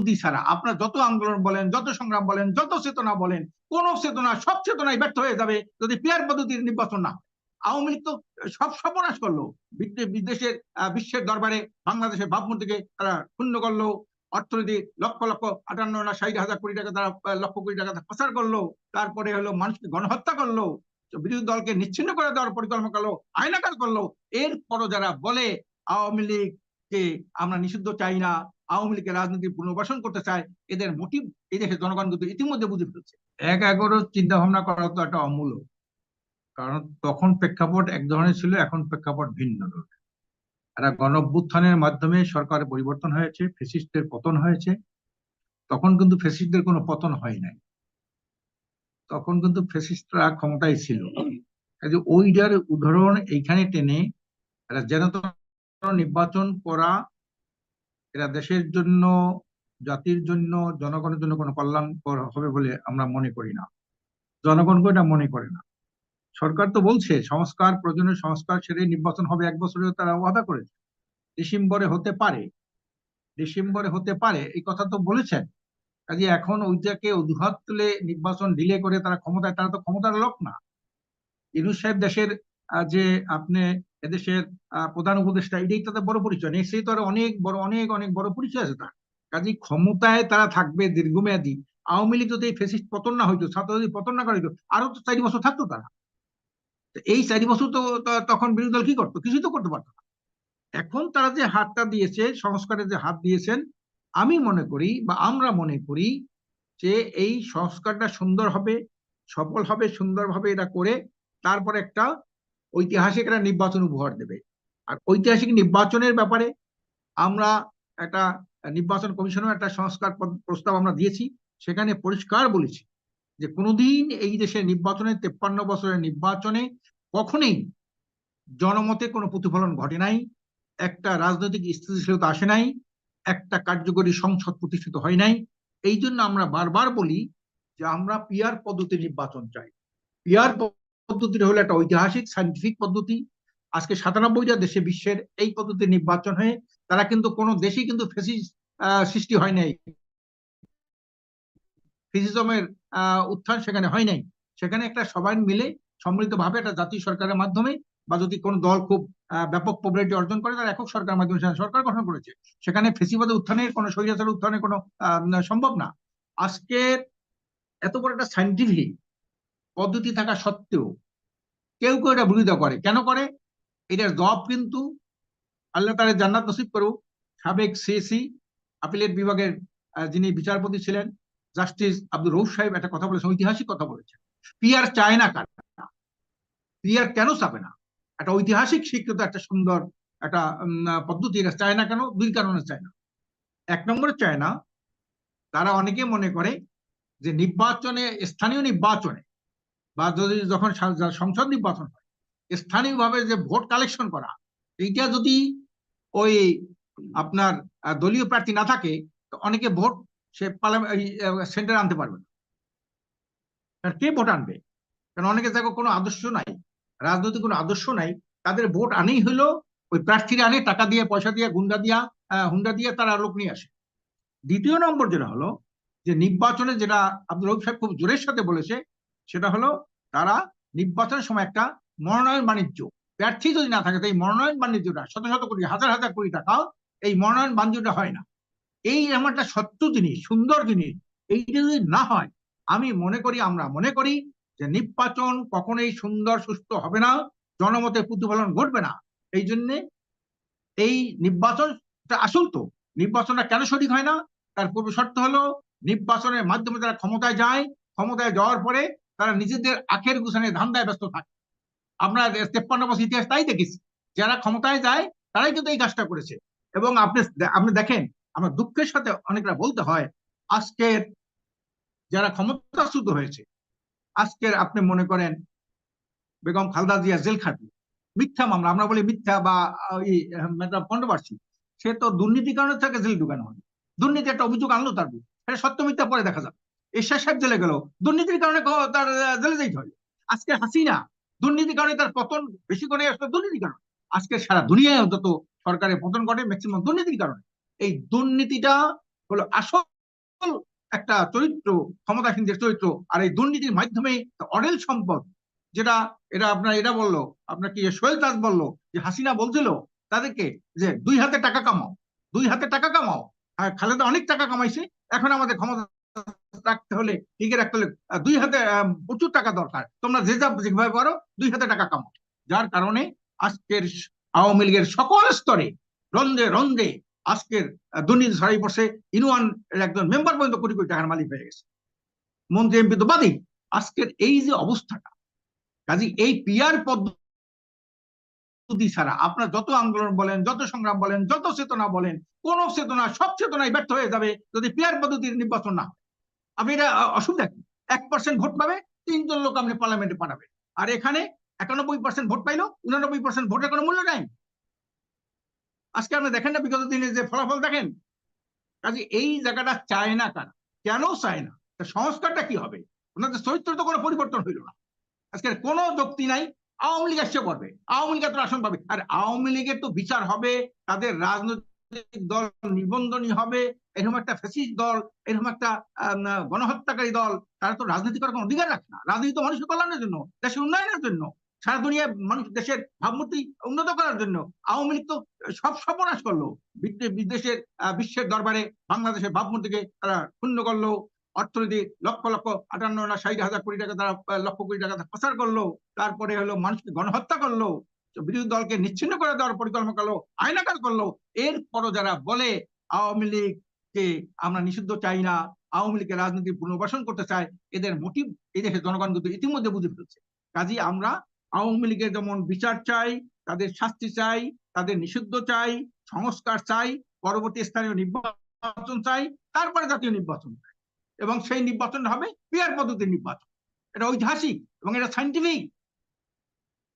মোদী ছাড়া আপনার যত আন্দোলন বলেন, যত সংগ্রাম বলেন, যত চেতনা বলেন, কোন চেতনা, সব চেতনায় ব্যর্থ হয়ে যাবে যদি পিয়ার পদ্ধতির নির্বাচন না আওয়ামী লীগ তো সব সর্বনাশ করল। বিদেশের বিশ্বের দরবারে বাংলাদেশের ভাবমূর্তিকে তারা শূন্য করল। অর্থনীতি লক্ষ লক্ষ আটান্ন না ষাট হাজার কোটি টাকা তারা লক্ষ কোটি টাকা তারা পাচার করল। তারপরে হলো মানুষকে গণহত্যা করল। বিরোধী দলকে নিচ্ছিন্ন করে দেওয়ার পরিকল্পনা করল, আয়নাকার করল। এরপরও যারা বলে আওয়ামী লীগ লীগকে আমরা নিষিদ্ধ চাই না আওয়ামী লীগের রাজনীতি পুনর্বাসন করতে চায়, এদের মোটিভ এই দেশের জনগণ কিন্তু ইতিমধ্যে বুঝে ফেলছে। এক এগারো চিন্তা ভাবনা করা তো একটা অমূল্য কারণ তখন প্রেক্ষাপট এক ধরনের ছিল, এখন প্রেক্ষাপট ভিন্ন ধরনের। একটা গণ অভ্যুত্থানের মাধ্যমে সরকারের পরিবর্তন হয়েছে ফেসিস্টদের পতন হয়েছে। তখন কিন্তু ফেসিস্টদের কোনো পতন হয় নাই। তখন কিন্তু ফেসিস্টরা ক্ষমতায় ছিল। ওইটার উদাহরণ এইখানে টেনে যেন নির্বাচন করা এরা দেশের জন্য, জাতির জন্য, জনগণের জন্য কোনো কল্যাণ হবে বলে আমরা মনে করি না। জনগণকে এটা মনে করে না। সরকার তো বলছে, সংস্কার প্রয়োজনীয় সংস্কার সেরে নির্বাচন হবে এক বছরে তারা ওয়াদা করেছে। ডিসেম্বরে হতে পারে। ডিসেম্বরে হতে পারে, এই কথা তো বলেছেন। কাজে এখন ওইটাকে অজুহাত তুলে নির্বাচন ডিলে করে তারা ক্ষমতায়, তারা তো ক্ষমতার লোক না। ইনুস সাহেব দেশের যে আপনি এদেশের প্রধান উপদেষ্টা, এটাই তাদের বড় পরিচয়। নেই সেই তো অনেক বড়, অনেক অনেক বড় পরিচয় আছে তার। কাজে ক্ষমতায় তারা থাকবে দীর্ঘমেয়াদী। আওয়ামী লীগ যদি এই ফেসিস্ট পতন না হইতো, ছাত্র যদি পতন না করা আরও তো চারি বছর থাকতো তারা। এই চারি বছর তো তখন বিরোধী দল কি করতো? কিছুই তো করতে পারতো না। এখন তারা যে হাতটা দিয়েছে, সংস্কারের যে হাত দিয়েছেন, আমি মনে করি বা আমরা মনে করি যে এই সংস্কারটা সুন্দর হবে, সফল হবে, সুন্দরভাবে এটা করে, তারপরে একটা ঐতিহাসিক একটা নির্বাচন উপহার দেবে। আর ঐতিহাসিক নির্বাচনের ব্যাপারে আমরা একটা নির্বাচন কমিশনের একটা সংস্কার প্রস্তাব আমরা দিয়েছি, সেখানে পরিষ্কার বলেছি যে কোনোদিন এই দেশের নির্বাচনে তেপ্পান্ন বছরের নির্বাচনে কখনোই জনমতে কোনো প্রতিফলন ঘটে নাই, একটা রাজনৈতিক স্থিতিশীলতা আসে নাই, একটা কার্যকরী সংসদ প্রতিষ্ঠিত হয় নাই। এই জন্য আমরা বারবার বলি যে আমরা পিয়ার পদ্ধতি নির্বাচন চাই। পিয়ার পদ্ধতিটা হলো একটা ঐতিহাসিক সাইন্টিফিক পদ্ধতি। আজকে সাতানব্বইটা দেশে বিশ্বের এই পদ্ধতি নির্বাচন হয়ে তারা কিন্তু কোনো দেশেই কিন্তু ফেসিস সৃষ্টি হয় নাই। ফেসিজমের উত্থান সেখানে হয় নাই। সেখানে একটা সবাই মিলে সম্মিলিতভাবে একটা জাতীয় সরকারের মাধ্যমে বা যদি কোনো দল খুব ব্যাপক পপুলারিটি অর্জন করে তারা একক সরকারের মাধ্যমে সরকার গঠন করেছে। সেখানে ফেসিবাদের উত্থানের, কোনো স্বৈরাচার উত্থানের কোনো সম্ভব না। আজকে এত বড় একটা সাইন্টিফিক পদ্ধতি থাকা সত্ত্বেও কেউ কেউ এটা বিরোধিতা করে। কেন করে? এটার জবাব কিন্তু আল্লাহ তাআলা জান্নাত নসিব করুক, সাবেক সিএসি আপিলেট বিভাগের যিনি বিচারপতি ছিলেন, জাস্টিস আব্দুর রৌফ সাহেব একটা কথা বলেছেন, ঐতিহাসিক কথা বলেছেন। পিয়ার চায় না পিয়ার কেন চাবে না? একটা ঐতিহাসিক স্বীকৃত, একটা সুন্দর, একটা পদ্ধতি, এটা চায় না কেন? দুই কারণে চায় না। এক নম্বরে চায় না, তারা অনেকে মনে করে যে নির্বাচনে, স্থানীয় নির্বাচনে বা যদি যখন সংসদ নির্বাচন হয়, স্থানীয়ভাবে যে ভোট কালেকশন করা, এইটা যদি ওই আপনার দলীয় প্রার্থী না থাকে অনেকে ভোট সে সেন্টারে আনতে পারবে না। কে ভোট আনবে? কারণ অনেকে দেখো কোনো আদর্শ নাই, রাজনৈতিক কোনো আদর্শ নাই, তাদের ভোট আনেই হলো ওই প্রার্থীরা আনে, টাকা দিয়ে, পয়সা দিয়ে, গুন্ডা দিয়া হুন্ডা দিয়ে তারা লোক নিয়ে আসে। দ্বিতীয় নম্বর যেটা হলো, যে নির্বাচনে যেটা আব্দুল রহিম সাহেব খুব জোরের সাথে বলেছে, সেটা হলো তারা নির্বাচনের সময় একটা মনোনয়ন বাণিজ্য। প্রার্থী যদি না থাকে, তো এই মনোনয়ন বাণিজ্যটা শত শত কোটি, হাজার হাজার কোটি টাকা এই মনোনয়ন বাণিজ্যটা হয় না। এই এমন একটা সত্য জিনিস, সুন্দর জিনিস, এইটা যদি না হয়, আমি মনে করি, আমরা মনে করি যে নির্বাচন কখনোই সুন্দর, সুস্থ হবে না, জনমতে প্রতিফলন ঘটবে না। এই জন্যে এই নির্বাচনটা আসল তো। নির্বাচনটা কেন সঠিক হয় না? তার পূর্ব শর্ত হলো, নির্বাচনের মাধ্যমে তারা ক্ষমতায় যায়, ক্ষমতায় যাওয়ার পরে তারা নিজেদের আখের গুছানের ধান্দায় ব্যস্ত থাকে। আমরা তেপ্পান্ন বছর ইতিহাস তাই দেখেছি, যারা ক্ষমতায় যায় তারাই কিন্তু এই কাজটা করেছে। এবং আপনি আপনি দেখেন, আমার দুঃখের সাথে অনেকরা বলতে হয়, আজকের যারা ক্ষমতাচ্যুত হয়েছে, আজকের আপনি মনে করেন বেগম খালদা জিয়া জেল খাটল মিথ্যা মামলা, আমরা বলি মিথ্যা বা ওই কন্ট্রোভার্সি, সে তো দুর্নীতি কারণে তাকে জেল ঢুকানো হয় দুর্নীতি একটা অভিযোগ আনলো তার সত্য মিথ্যা পরে দেখা যাবে। এরশাদ সাহেব জেলে গেল। দুর্নীতির কারণে তার জেলে যেতে হয়। আজকে হাসিনা দুর্নীতির কারণে তার পতন বেশি করে আসলে দুর্নীতির কারণে। আজকে সারা দুনিয়ায় যত সরকারের পতন ঘটে ম্যাক্সিমাম দুর্নীতির কারণে। এই দুর্নীতিটা হলো আসল একটা চরিত্র ক্ষমতাসীনদের চরিত্র, আর এই দুর্নীতির মাধ্যমে অডেল সম্পদ, যেটা এটা আপনার এটা বলল, আপনার কি সোহেল তাজ বলল, যে হাসিনা বলছিল তাদেরকে যে দুই হাতে টাকা কামাও, দুই হাতে টাকা কামাও খালেদা অনেক টাকা কামাইছে, এখন আমাদের ক্ষমতা রাখতে হলে টিকে রাখতে হলে দুই হাতে প্রচুর টাকা দরকার। তোমরা যে যা যেভাবে পারো, দুই হাতে টাকা কামাও। যার কারণে আজকের আওয়ামী লীগের সকল স্তরে রন্ধে রন্ধে আজকের দুর্নীতি ছড়াই পড়ছে ইউনিয়ন একজন মেম্বার পর্যন্ত কোটি কোটি টাকার মালিক হয়ে গেছে। মন্ত্রী এমপি তো বাদই আজকের এই যে অবস্থাটা, কাজে এই পিয়ার পদ্ধতি ছাড়া আপনার যত আন্দোলন বলেন, যত সংগ্রাম বলেন, যত চেতনা বলেন, কোন চেতনা, সব চেতনায় ব্যর্থ হয়ে যাবে যদি পিয়ার পদ্ধতির নির্বাচন না হয়। আপনি এটা অসুবিধা কি? এক পার্সেন্ট ভোট পাবে, তিনজন লোক আপনি পার্লামেন্টে পাঠাবে আর এখানে একানব্বই পার্সেন্ট ভোট পাইলো, উনানব্বই পার্সেন্ট ভোটের কোনো মূল্য নাই। আজকে আপনি দেখেন না, বিগত দিনে যে ফলাফল দেখেন? কাজে এই জায়গাটা চায় না কারা? কেন চায় না? সংস্কারটা কি হবে? ওনাদের চরিত্র তো কোনো পরিবর্তন হইল না। আজকের কোনো যুক্তি নাই, আওয়ামী লীগ আসছে করবে আওয়ামী লীগ এত আসন পাবে। আর আওয়ামী লীগের তো বিচার হবে, তাদের রাজনৈতিক দল নিবন্ধনী হবে এরকম একটা ফেসিস্ট দল, এরকম একটা গণহত্যাকারী দল, তারা তো রাজনীতি করার কোনো অধিকার রাখে না। রাজনীতি তো মানুষের কল্যাণের জন্য, দেশের উন্নয়নের জন্য, সারা দুনিয়ায় মানুষ, দেশের ভাবমূর্তি উন্নত করার জন্য। আওয়ামী লীগ তো সব সর্বনাশ করল। বিদেশের বিশ্বের দরবারে বাংলাদেশের ভাবমূর্তিকে তারা ক্ষুণ্ণ করল। অর্থনীতি লক্ষ লক্ষ আটান্ন না ষাট হাজার কোটি টাকা তারা লক্ষ কোটি টাকা তারা পাচার করল। তারপরে হলো মানুষকে গণহত্যা করল। বিরোধী দলকে নিচ্ছিন্ন করে দেওয়ার পরিকল্পনা করল, আইনাকার করল। এরপরও যারা বলে আওয়ামী লীগকে আমরা নিষিদ্ধ চাই না, আওয়ামী লীগের রাজনীতি পুনর্বাসন করতে চায়, এদের মোটিভ এই দেশের জনগণ কিন্তু ইতিমধ্যে বুঝে ফেলছে। কাজী আমরা আওয়ামী লীগের যেমন বিচার চাই, তাদের শাস্তি চাই, তাদের নিষিদ্ধ চাই, সংস্কার চাই, পরবর্তী স্থানীয় নির্বাচন চাই, তারপরে জাতীয় নির্বাচন চাই। এবং সেই নির্বাচন হবে পিয়ার পদ্ধতির নির্বাচন। এটা ঐতিহাসিক এবং এটা সাইন্টিফিক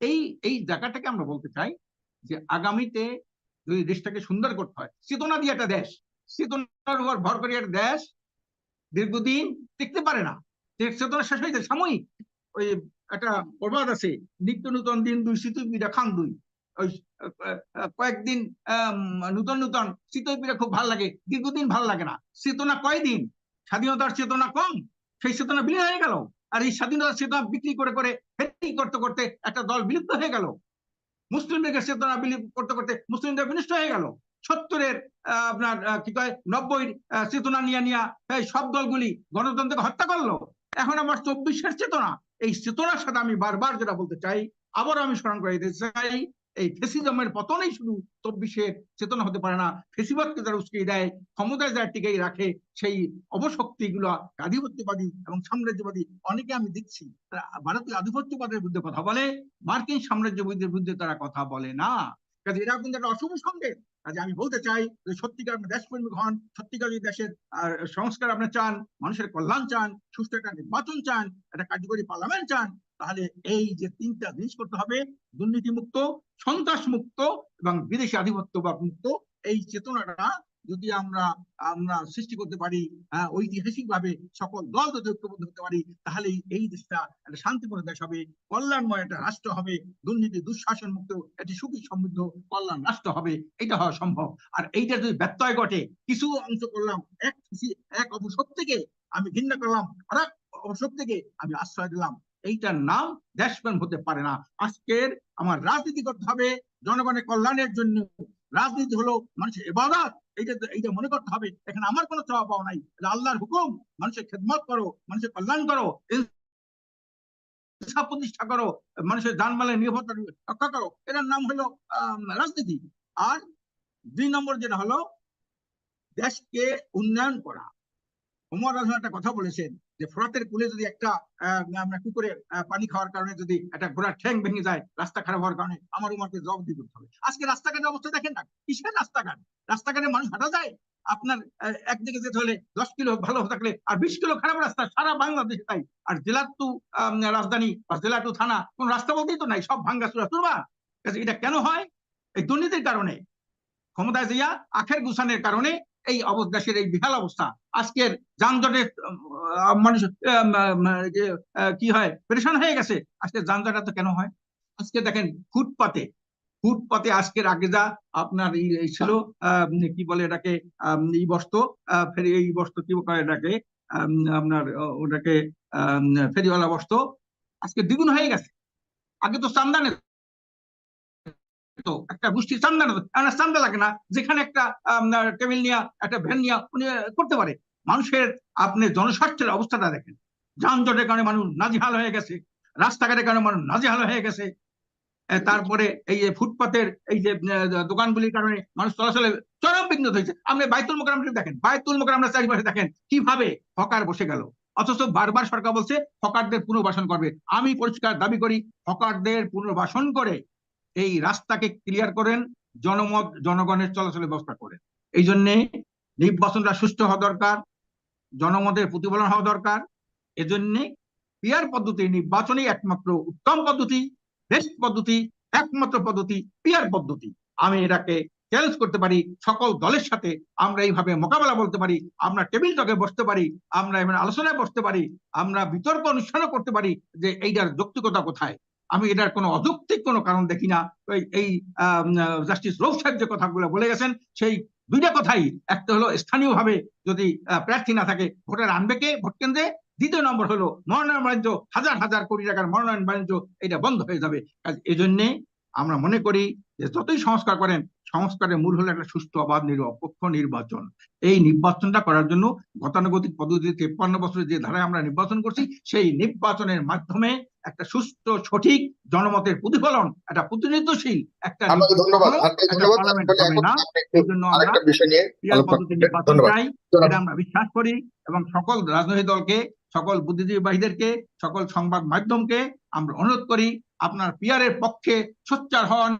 এই এই জায়গাটাকে আমরা বলতে চাই যে আগামীতে যদি দেশটাকে সুন্দর করতে হয়, চেতনা দিয়ে একটা দেশ চেতনার উপর ভর করে একটা দেশ দীর্ঘদিন টিকতে পারে না। চেতনা শেষ হয়ে যায় সাময়িক। ওই একটা প্রবাদ আছে, নিত্য নূতন দিন দুই শীতল পিঠা খান দুই। ওই কয়েকদিন নূতন নূতন শীতল পিঠা খুব ভালো লাগে, দীর্ঘদিন ভালো লাগে না। চেতনা কয়দিন? স্বাধীনতার চেতনা কম, সেই চেতনা বিলীন হয়ে গেল। আর এই স্বাধীনতার চেতনা বিক্রি করে করে, ফেরি করতে করতে একটা দল বিলুপ্ত হয়ে গেল। মুসলিম লীগের চেতনা বিলীন করতে করতে মুসলিমদের বিনষ্ট হয়ে গেল। সত্তরের আপনার কি কয়, নব্বই চেতনা নিয়ে নিয়ে এই সব দলগুলি গণতন্ত্রকে হত্যা করল। এখন আমার চব্বিশের চেতনা, এই চেতনার সাথে আমি বারবার যেটা বলতে চাই, আবারও আমি স্মরণ করে চাই, এই ফেসিজমের পতনেই শুধু চব্বিশের চেতনা হতে পারে না, ফেসিবাদকে যারা উস্কিয়ে দেয়, ক্ষমতায় যারা টিকেই রাখে, সেই অবশক্তি গুলো আধিপত্যবাদী এবং সাম্রাজ্যবাদী অনেকে আমি দেখছি ভারতীয় আধিপত্যবাদের বিরুদ্ধে কথা বলে, মার্কিন সাম্রাজ্যবাদীদের বিরুদ্ধে তারা কথা বলে না। কাজে এরা কিন্তু একটা অশুভ সঙ্গে কাজে আমি বলতে চাই যে সত্যিকার আপনি দেশপ্রেমিক হন, সত্যিকার যদি দেশের সংস্কার আপনি চান, মানুষের কল্যাণ চান সুস্থ একটা নির্বাচন চান, একটা কার্যকরী পার্লামেন্ট চান, তাহলে এই যে তিনটা জিনিস করতে হবে দুর্নীতি মুক্ত সন্ত্রাস মুক্ত এবং বিদেশি আধিপত্য বা মুক্ত এই চেতনাটা যদি আমরা আমরা সৃষ্টি করতে পারি ঐতিহাসিক ভাবে সকল দল যদি ঐক্যবদ্ধ হতে পারি তাহলে এই দেশটা একটা শান্তিপূর্ণ দেশ হবে, কল্যাণময় একটা রাষ্ট্র হবে, দুর্নীতি, দুঃশাসন মুক্ত, একটি সুখী সমৃদ্ধ কল্যাণ রাষ্ট্র হবে এটা হওয়া সম্ভব। আর এইটা যদি ব্যত্যয় ঘটে, কিছু অংশ করলাম, এক এক অপশক্তিকে আমি ঘৃণা করলাম, আর এক অপশক্তিকে আমি আশ্রয় দিলাম এইটার নাম দেশপ্রেম হতে পারে না। আজকের আমার রাজনীতি করতে হবে, জনগণের কল্যাণের জন্য রাজনীতি হলো মানুষের এবাদত এইটা এইটা মনে করতে হবে, এখানে আমার কোনো চাওয়া পাওয়া নাই। আল্লাহর হুকুম। মানুষের খেদমত করো, মানুষের কল্যাণ করো প্রতিষ্ঠা করো, মানুষের জানমালের নিরাপত্তা রক্ষা করো। এটার নাম হলো রাজনীতি। আর দুই নম্বর যেটা হলো, দেশকে উন্নয়ন করা। ওমর রাজা একটা কথা বলেছেন যে ফোরাতের কুলে যদি একটা কুকুরে পানি খাওয়ার কারণে যদি একটা ঘোড়ার ঠ্যাং ভেঙে যায়, রাস্তা খারাপ হওয়ার কারণে আমার উমারকে জবাবদি করতে হবে। আজকে রাস্তাঘাটের অবস্থা দেখেন না, কিসের রাস্তাঘাট? রাস্তাঘাটে মানুষ হাঁটা যায়, আপনার একদিকে যেতে হলে দশ কিলো ভালো থাকলে আর বিশ কিলো খারাপ রাস্তা সারা বাংলাদেশে তাই। আর জেলার টু রাজধানী বা জেলা টু থানা কোন রাস্তা বলতেই তো নাই, সব ভাঙ্গা চুরা চুরবা এটা কেন হয়? এই দুর্নীতির কারণে, ক্ষমতায় যাইয়া আখের গুছানের কারণে এই দেশের এই বিহাল অবস্থা। আজকের যানজটের মানুষ কি হয়? পরেশান হয়ে গেছে। আজকে যানজট তো কেন হয়? আজকে দেখেন ফুটপাতে ফুটপাতে আজকের আগে যা আপনার ছিল কি বলে এটাকে এই বস্ত্র আহ, ফেরি এই বস্ত্র কি এটাকে আপনার ওটাকে ফেরিওয়ালা বস্ত্র আজকে দ্বিগুণ হয়ে গেছে। আগে তো চান্দানে তো একটা গোষ্ঠী চান্দা না চান্দা লাগে না, যেখানে একটা টেবিল নিয়ে, একটা ভ্যান নিয়ে উনি করতে পারে। মানুষের, আপনি জনস্বার্থের অবস্থাটা দেখেন। যানজটের কারণে মানুষ নাজেহাল হয়ে গেছে, রাস্তাঘাটের কারণে মানুষ নাজেহাল হয়ে গেছে। তারপরে এই যে ফুটপাতের, এই যে দোকানগুলির কারণে মানুষ চলাচলে চরম বিঘ্নত হয়েছে আপনি বাইতুল মোকাররমটা দেখেন, বাইতুল মোকাররমটা চারিপাশে দেখেন, কীভাবে হকার বসে গেল। অথচ বারবার সরকার বলছে, হকারদের পুনর্বাসন করবে। আমি পরিষ্কার দাবি করি, হকারদের পুনর্বাসন করে এই রাস্তাকে ক্লিয়ার করেন, জনমত, জনগণের চলাচলের ব্যবস্থা করেন। এই জন্যে নির্বাচনটা সুষ্ঠু হওয়া দরকার, জনমতের প্রতিফলন হওয়া দরকার। এজন্যে পিয়ার পদ্ধতি, নির্বাচনই একমাত্র উত্তম পদ্ধতি বেস্ট পদ্ধতি, একমাত্র পদ্ধতি পিয়ার পদ্ধতি। আমি এটাকে চ্যালেঞ্জ করতে পারি, সকল দলের সাথে আমরা এইভাবে মোকাবেলা বলতে পারি, আমরা টেবিল টকে বসতে পারি, আমরা আলোচনায় বসতে পারি, আমরা বিতর্ক অনুষ্ঠানও করতে পারি যে এইটার যৌক্তিকতা কোথায়? আমি এটার কোনো অযৌক্তিক কোনো কারণ দেখি না। এই জাস্টিস রৌফ সাহেব যে কথাগুলো বলে গেছেন, সেই দুইটা কথাই। একটা হলো স্থানীয়ভাবে যদি প্রার্থী না থাকে, ভোটার আনবে কে? ভোট কেন্দ্রে। দ্বিতীয় নম্বর হলো মনোনয়ন বাণিজ্য, হাজার হাজার কোটি টাকার মনোনয়ন বাণিজ্য, এটা বন্ধ হয়ে যাবে। এই এজন্যে আমরা মনে করি যে যতই সংস্কার করেন সংস্কারের মূল হলো একটা সুষ্ঠু অবাধ নিরপেক্ষ নির্বাচন। এই নির্বাচনটা করার জন্য গতানুগতিক পদ্ধতিতে তেপ্পান্ন বছরের যে ধারায় আমরা নির্বাচন করছি সেই নির্বাচনের মাধ্যমে একটা সুস্থ সঠিক জনমতের প্রতিফলন একটা প্রতিনিধিত্বশীল একটা আমরা বিশ্বাস করি এবং সকল রাজনৈতিক দলকে সকল বুদ্ধিজীবী বাহিনীদেরকে সকল সংবাদ মাধ্যমকে আমরা অনুরোধ করি আপনার পিয়ারের পক্ষে সোচ্চার হন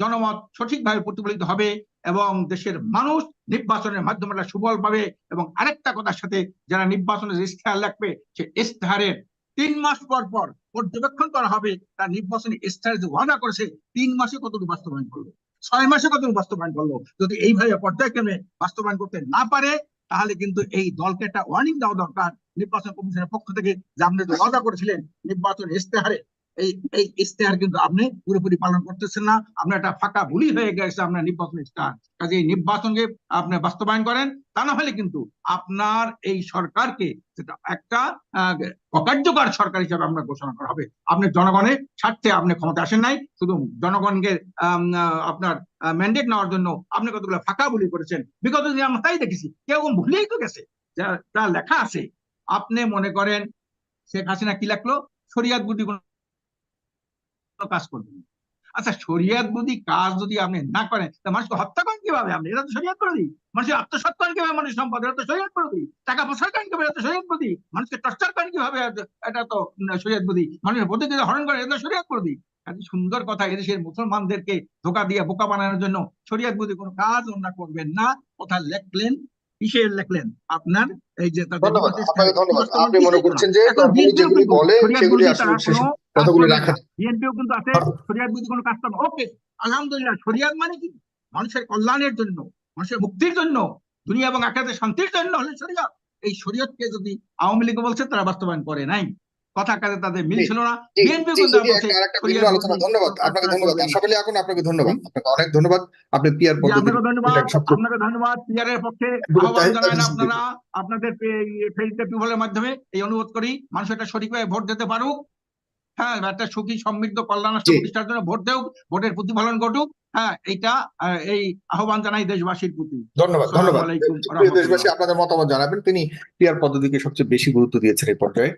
জনমত সঠিকভাবে প্রতিফলিত হবে এবং দেশের মানুষ নির্বাচনের মাধ্যমে একটা সুফল পাবে এবং আরেকটা কথার সাথে যারা নির্বাচনের ইস্তেহার লাগবে সে ইস্তেহারের তিন মাস পর পর পর্যবেক্ষণ করা হবে, তার নির্বাচনী ইস্তেহার যে ওয়াদা করেছে, তিন মাসে কতটুকু বাস্তবায়ন করল? ছয় মাসে কতটুকু বাস্তবায়ন করল? যদি এইভাবে পর্যায়ক্রমে বাস্তবায়ন করতে না পারে, তাহলে কিন্তু এই দলকে একটা ওয়ার্নিং দেওয়া দরকার। নির্বাচন কমিশনের পক্ষ থেকে যে আপনি ওয়াদা করেছিলেন, নির্বাচন ইস্তেহারে এই এই কিন্তু আপনি পুরোপুরি পালন করতেছেন না। আপনার একটা ফাঁকা ভুলি হয়ে গেছে আপনার নির্বাচন ইস্তেহার কাজে এই নির্বাচনকে আপনি বাস্তবায়ন করেন, তা না হলে কিন্তু আপনার এই সরকারকে যেটা একটা অকার্যকর সরকার হিসাবে আমরা ঘোষণা করা হবে। আপনি জনগণের স্বার্থে আপনি ক্ষমতা আসেন নাই, শুধু জনগণকে আপনার ম্যান্ডেট নেওয়ার জন্য আপনি কতগুলো ফাঁকা বুলি করেছেন। বিগত দিনে আমরা তাই দেখেছি, কেউ ভুলেই তো গেছে। যা লেখা আছে, আপনি মনে করেন শেখ হাসিনা কি লেখলো? শরিয়াত বুদ্ধি কাজ করবেন। আচ্ছা শরিয়াত বুদ্ধি কাজ যদি আপনি না করেন তা মানুষকে হত্যা করেন কীভাবে আপনি? এটা তো শরিয়াত করে দিই। মানুষের আত্মসাৎ করেন কীভাবে? মানুষ সম্পদ এটা তো শরিয়াত করে দিই। টাকা প্রসার করেন কীভাবে? এটা তো শরিয়াত করে দিই। মানুষকে টর্চার করেন কীভাবে? এটা- তো শরিয়াত বুদ্ধি। মানুষের পদ্ধতি হরণ করেন এটা তো শরিয়াত করে দিই। এত সুন্দর কথা এদেশের মুসলমানদেরকে ধোকা দিয়ে বোকা বানানোর জন্য শরিয়াত বুদ্ধি কোনো কাজ ওনারা করবেন না। কথা লেখলেন কিসে লেখলেন? আপনার এই যে ধন্যবাদ আপনাকে ধন্যবাদ। আপনি মনে করছেন যে আপনি যেগুলি বলেন সেগুলি আসলে কোনো কতগুলি রাখা বিএনপিও কিন্তু আছে শরিয়াত বিধি কোনো কাজ করবে ওকে আলহামদুলিল্লাহ শরিয়াত মানে কি? মানুষের কল্যাণের জন্য মানুষের মুক্তির জন্য দুনিয়া এবং শান্তির জন্য হলে শরিয়াত এই শরীয়তকে যদি আওয়ামী লীগ বলছে তারা বাস্তবায়ন করে নাই। কথা কাজে তাদের মিল ছিল না। বিএনপি কিন্তু আলোচনা। ধন্যবাদ আপনাকে ধন্যবাদ। আলী এখন আপনাকে ধন্যবাদ। আপনাকে অনেক ধন্যবাদ। আপনি পিয়ার জি, পদ্ধতি আপনাকে ধন্যবাদ পিয়ারের পক্ষে আপনারা। আপনাদের ফেরিতে পিপলের মাধ্যমে এই অনুরোধ করি মানুষ একটা সঠিকভাবে ভোট দিতে পারুক। হ্যাঁ একটা সুখী সমৃদ্ধ কল্যাণ রাষ্ট্র প্রতিষ্ঠার জন্য ভোট দেও ভোটের প্রতিফলন ঘটুক। হ্যাঁ এইটা আহ, এই আহ্বান জানাই দেশবাসীর প্রতি। ধন্যবাদ ধন্যবাদ। দেশবাসী আপনাদের মতামত জানাবেন। তিনি পিয়ার পদ্ধতিকে সবচেয়ে বেশি গুরুত্ব দিয়েছেন এই পর্যায়ে।